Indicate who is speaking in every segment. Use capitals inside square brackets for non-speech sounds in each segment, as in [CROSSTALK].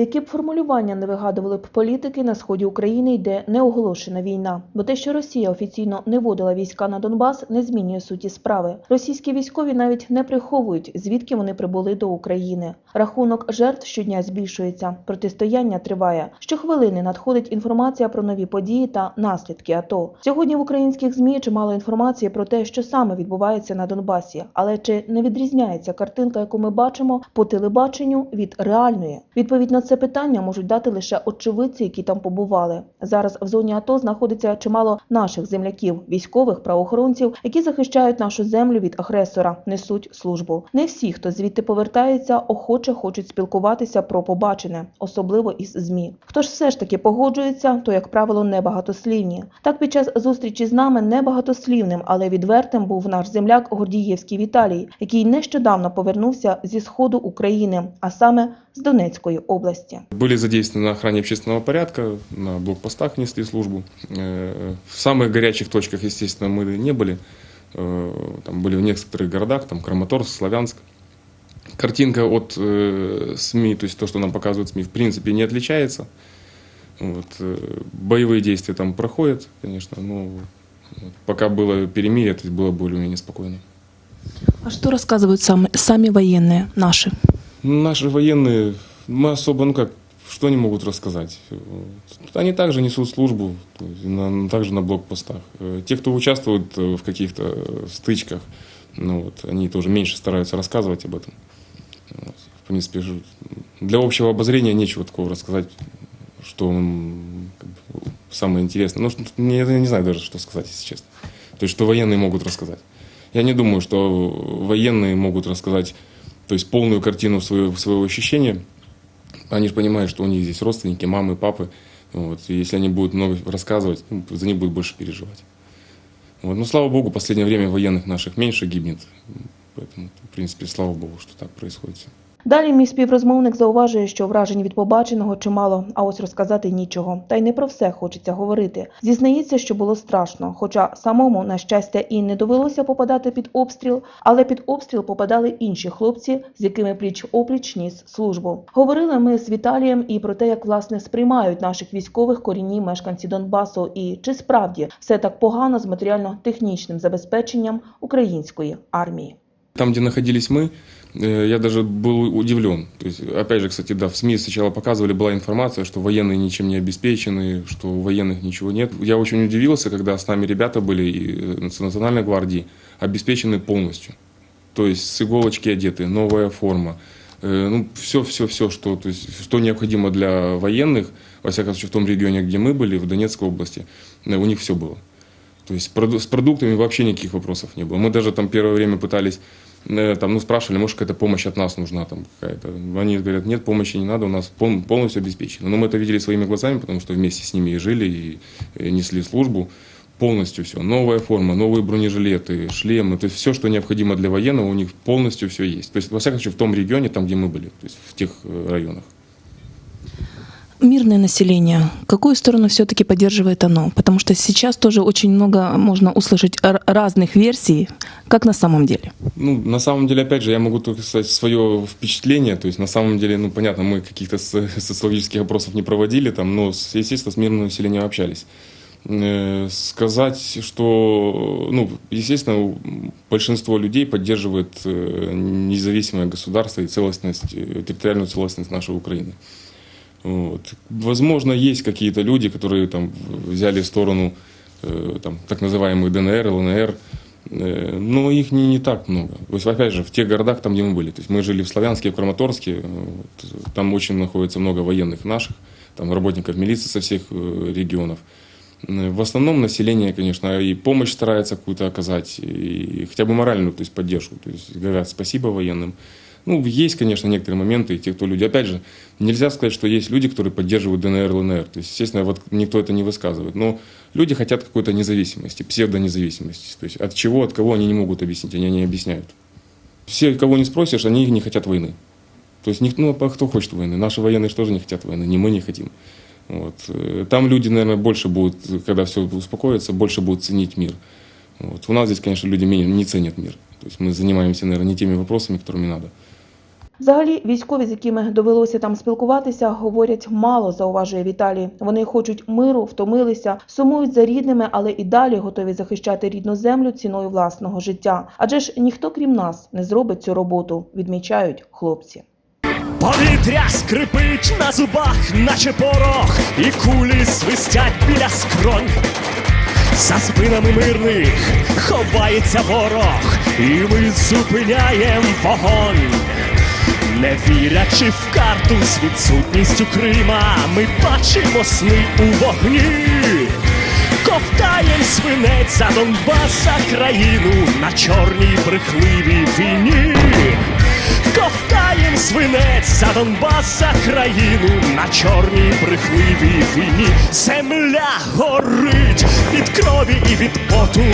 Speaker 1: Які б формулювання не вигадували б політики, на сході України йде неоголошена війна. Бо те, що Росія офіційно не вводила війська на Донбас, не змінює суті справи. Російські військові навіть не приховують, звідки вони прибули до України. Рахунок жертв щодня збільшується. Протистояння триває. Щохвилини надходить інформація про нові події та наслідки АТО. Сьогодні в українських змі чимало інформації про те, що саме відбувається на Донбасі, але чи не відрізняється картинка, яку ми бачимо по телебаченню від реальної? Відповідь на це питання можуть дати лише очевидці, які там побували. Зараз в зоні АТО знаходиться чимало наших земляків, військових правоохоронців, які захищають нашу землю від агресора, несуть службу. Не всі, хто звідти повертається, охоче хочуть спілкуватися про побачене, особливо із змі. Хто ж все ж таки погоджується, то як правило небагатослівні. Так під час зустрічі з нами небагатослівним, але відвертим був наш земляк Гордієвський Віталій, який нещодавно повернувся зі сходу України, а саме з Донецької області.
Speaker 2: Были задействованы на охране общественного порядка, на блокпостах несли службу. Э, В самых горячих точках, естественно, мы не были. Э, Там были в некоторых городах, там Краматорск, Славянск. Картинка от э, СМИ, то есть то, что нам показывают СМИ, в принципе не отличается. Вот. Боевые действия там проходят, конечно, но вот пока было перемирие, то есть было более-менее спокойно.
Speaker 3: А что рассказывают сами, сами военные наши?
Speaker 2: Наши военные, мы особо, ну как, что они могут рассказать? Они также несут службу, также на блокпостах. Э, Те, кто участвует э, в каких-то э, стычках, ну вот, они тоже меньше стараются рассказывать об этом. В принципе, для общего обозрения нечего такого рассказать, что как бы, самое интересное. Ну, не- я не знаю даже, что сказать, если честно. То есть, что военные могут рассказать. Я не думаю, что военные могут рассказать то есть полную картину своего, своего ощущения. Они же понимают, что у них здесь родственники, мамы, папы. Вот. И если они будут много рассказывать, ну, за них будут больше переживать. Вот. Но слава богу, в последнее время военных наших меньше гибнет. Поэтому, в принципе, слава богу, что так происходит.
Speaker 1: Далі мій співрозмовник зауважує, що вражень від побаченого чимало, а ось розказати нічого. Та й не про все хочеться говорити. Зізнається, що було страшно, хоча самому, на щастя, і не довелося попадати під обстріл, але під обстріл попадали інші хлопці, з якими пліч опліч ніс службу. Говорили ми з Віталієм і про те, як власне сприймають наших військових корінні мешканці Донбасу, і чи справді все так погано з матеріально-технічним забезпеченням української армії.
Speaker 2: Там, где находились мы, э, я даже был удивлен. То есть, опять же, кстати, да, в СМИ сначала показывали, была информация, что военные ничем не обеспечены, что у военных ничего нет. Я очень удивился, когда с нами ребята были и, э, Национальной гвардии, обеспечены полностью. То есть с иголочки одеты, новая форма. Э, Ну, все, все, все, что, то есть, что необходимо для военных, во всяком случае, в том регионе, где мы были, в Донецкой области, у них все было. То есть с продуктами вообще никаких вопросов не было. Мы даже там первое время пытались, э, там, ну, спрашивали, может, какая-то помощь от нас нужна там какая-то. Они говорят, нет, помощи не надо, у нас пол- полностью обеспечено. Но мы это видели своими глазами, потому что вместе с ними и жили, и, и несли службу. Полностью все. Новая форма, новые бронежилеты, шлемы. То есть все, что необходимо для военного, у них полностью все есть. То есть, во всяком случае, в том регионе, там, где мы были, то есть в тех э, районах.
Speaker 3: Мирное население, какую сторону все-таки поддерживает оно? Потому что сейчас тоже очень много можно услышать разных версий, как на самом деле.
Speaker 2: Ну, на самом деле, опять же, я могу только сказать свое впечатление. То есть, на самом деле, ну, понятно, мы каких-то со- [LAUGHS] социологических опросов не проводили, там, но, естественно, с мирным населением общались. Э, Сказать, что, ну, естественно, большинство людей поддерживает э, независимое государство и целостность, э, территориальную целостность нашей Украины. Вот. Возможно, есть какие-то люди, которые там взяли сторону э, там, так называемых ДНР, ЛНР, э, но их не, не так много. То есть, опять же, в тех городах, там, где мы были. То есть мы жили в Славянске, в Краматорске, э, вот, там очень находится много военных наших, там работников милиции со всех э, регионов. Э, В основном население, конечно, и помощь старается какую-то оказать, и хотя бы моральную, то есть поддержку. То есть говорят спасибо военным. Ну, есть, конечно, некоторые моменты, и те, кто люди. Опять же, нельзя сказать, что есть люди, которые поддерживают ДНР, ЛНР. То есть, естественно, вот никто это не высказывает. Но люди хотят какой-то независимости, псевдонезависимости. То есть от чего, от кого они не могут объяснить, они не объясняют. Все, кого не спросишь, они не хотят войны. То есть никто, ну, а кто хочет войны? Наши военные же тоже не хотят войны, не мы не хотим. Вот. Э, Там люди, наверное, больше будут, когда все успокоится, больше будут ценить мир. Вот. У нас здесь, конечно, люди менее, не ценят мир. То есть мы занимаемся, наверное, не теми вопросами, которыми надо.
Speaker 1: Взагалі, військові, з якими довелося там спілкуватися, говорять мало, зауважує Віталій. Вони хочуть миру, втомилися, сумують за рідними, але і далі готові захищати рідну землю ціною власного життя. Адже ж ніхто крім нас не зробить цю роботу, відмічають хлопці.
Speaker 4: Повітря скрипить на зубах, наче порох, і кулі свистять біля скронь. За спинами мирних ховається ворог, і ми зупиняєм вогонь. Не вірячи в карту з відсутністю Крима, ми бачимо сни у вогні. Ковтаєм свинець за Донбас країну на чорній брехливій війні. Свинець за Донбас за країну на чорній брехливій війні. Земля горить від крові і від поту.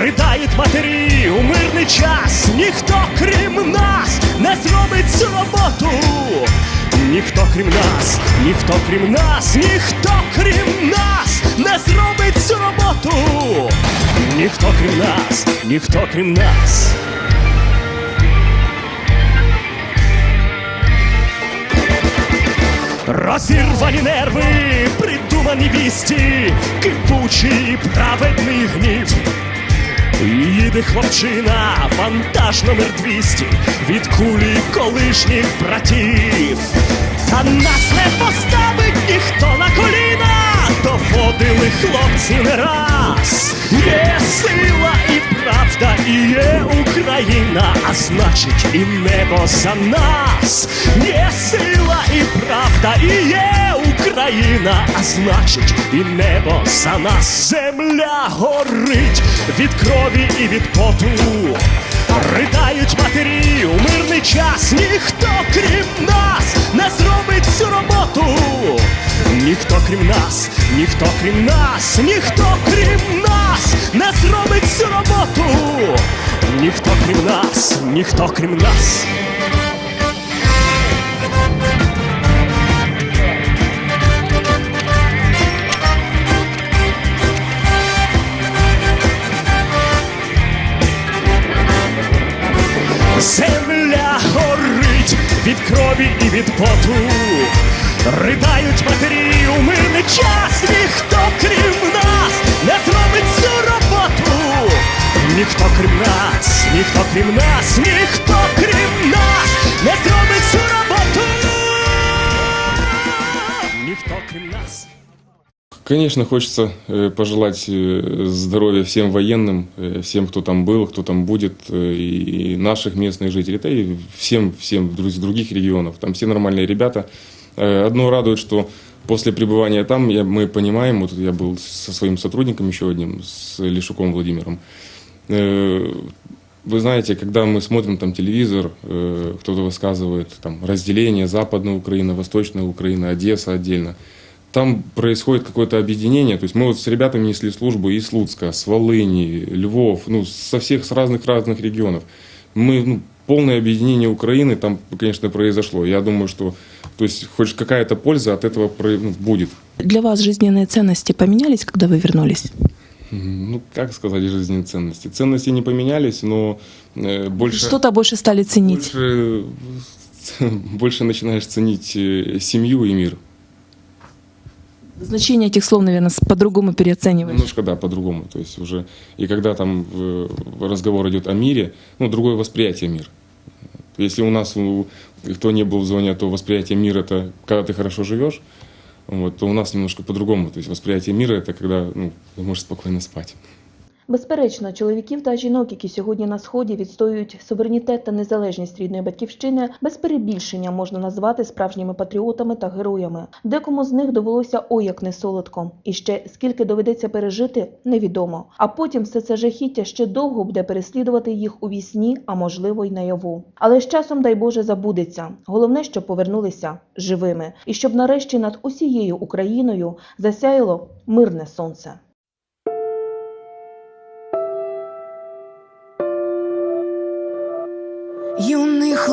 Speaker 4: Ридають матері у мирний час. Ніхто крім нас не зробить цю роботу. Ніхто крім нас, ніхто крім нас, ніхто крім нас не зробить цю роботу. Ніхто крім нас, ніхто крім нас. Розірвані нерви, придумані вісті, кипучий праведний гнів. Їде хлопчина, вантаж номер 200 від кулі колишніх братів. Та нас не поставить ніхто на коліна, доводили хлопці не раз. Є сила і правда, і є Україна, а значить і небо за нас. Є сила і правда, і є Україна, а значить і небо за нас. Земля горить від крові і від поту. Ридають матері у мирний час, ніхто крім нас не зробить цю роботу. Ніхто крім нас, ніхто крім нас, ніхто крім нас не зробить цю роботу. Ніхто крім нас, ніхто крім нас. Земля горить від крові і від поту. Ридають матері у мирний час, ніхто крім нас не зробить цю роботу. Ніхто крім нас, ніхто крім нас, ніхто крім нас не зробить цю роботу. Ніхто крім нас.
Speaker 2: Конечно, хочется э, пожелать э, здоровья всем военным, э, всем, кто там был, кто там будет, э, и наших местных жителей, да и всем, всем друз- других регионов. Там все нормальные ребята. Э, Одно радует, что после пребывания там я- мы понимаем, вот я был со своим сотрудником еще одним, с Лешуком Владимиром, Э, вы знаете, когда мы смотрим там телевизор, э, кто-то высказывает там разделение Западная Украина, Восточная Украина, Одесса отдельно. Там происходит какое-то объединение. То есть мы вот с ребятами несли службу и с Луцка, с Волыни, Львов, ну, со всех, с разных-разных регионов. Мы, ну, полное объединение Украины там, конечно, произошло. Я думаю, что то есть хоть какая-то польза от этого ну, будет.
Speaker 3: Для вас жизненные ценности поменялись, когда вы вернулись?
Speaker 2: Ну, как сказать жизненные ценности? Ценности не поменялись, но э, больше...
Speaker 3: Что-то больше стали ценить?
Speaker 2: Больше, [LAUGHS] больше начинаешь ценить э, семью и мир.
Speaker 3: Значение этих слов, наверное, по-другому переоцениваешь.
Speaker 2: Немножко, да, по-другому. То есть уже, и когда там э, разговор идет о мире, ну, другое восприятие мира. Если у нас, у- кто не был в зоне, то восприятие мира это когда ты хорошо живешь, вот, то у нас немножко по-другому. То есть восприятие мира это когда ну, ты можешь спокойно спать.
Speaker 1: Безперечно, чоловіків та жінок, які сьогодні на сході відстоюють суверенітет та незалежність рідної батьківщини, без перебільшення можна назвати справжніми патріотами та героями. Декому з них довелося ой як не солодко, і ще скільки доведеться пережити, невідомо. А потім все це жахіття ще довго буде переслідувати їх у вісні, а можливо й наяву. Але з часом, дай Боже, забудеться. Головне, щоб повернулися живими, і щоб нарешті над усією Україною засяяло мирне сонце.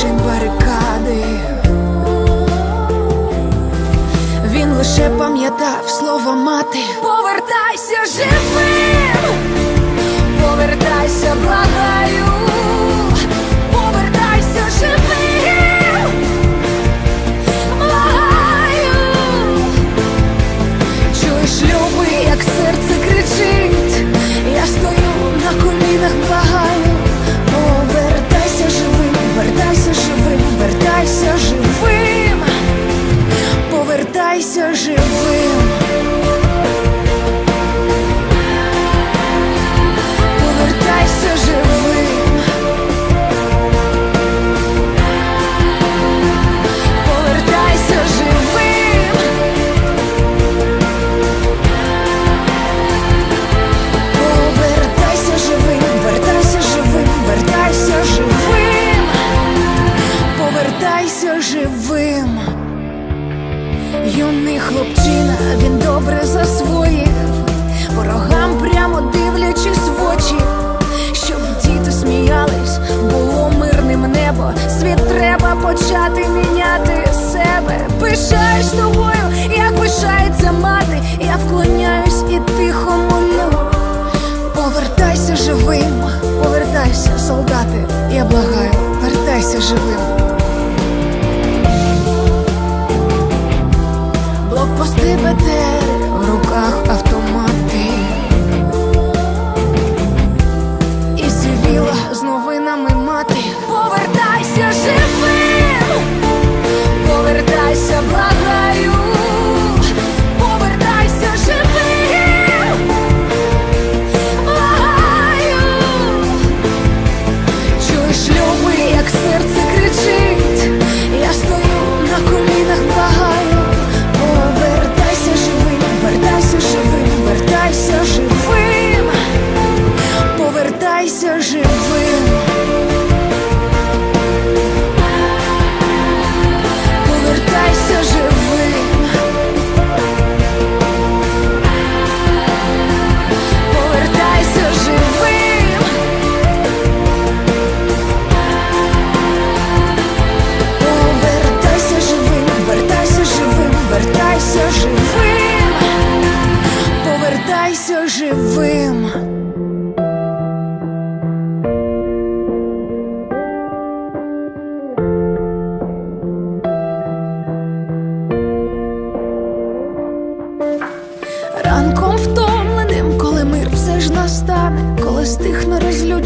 Speaker 5: злочин барикади, він лише пам'ятав слово мати. Повертайся живим, повертайся, благаю. почати міняти себе. Пишаєш тобою, як пишається мати. Я вклоняюсь і тихо мону. Повертайся живим, повертайся, солдати. Я благаю, вертайся живим. Блокпости бете.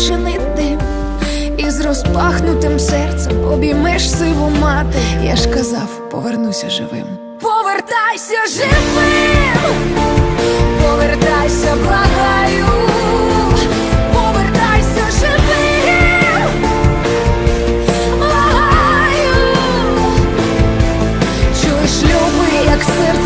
Speaker 5: спричинить дим, і з розпахнутим серцем обіймеш сиву мати. Я ж казав, повернуся живим. Повертайся живим, повертайся, благаю. Серце.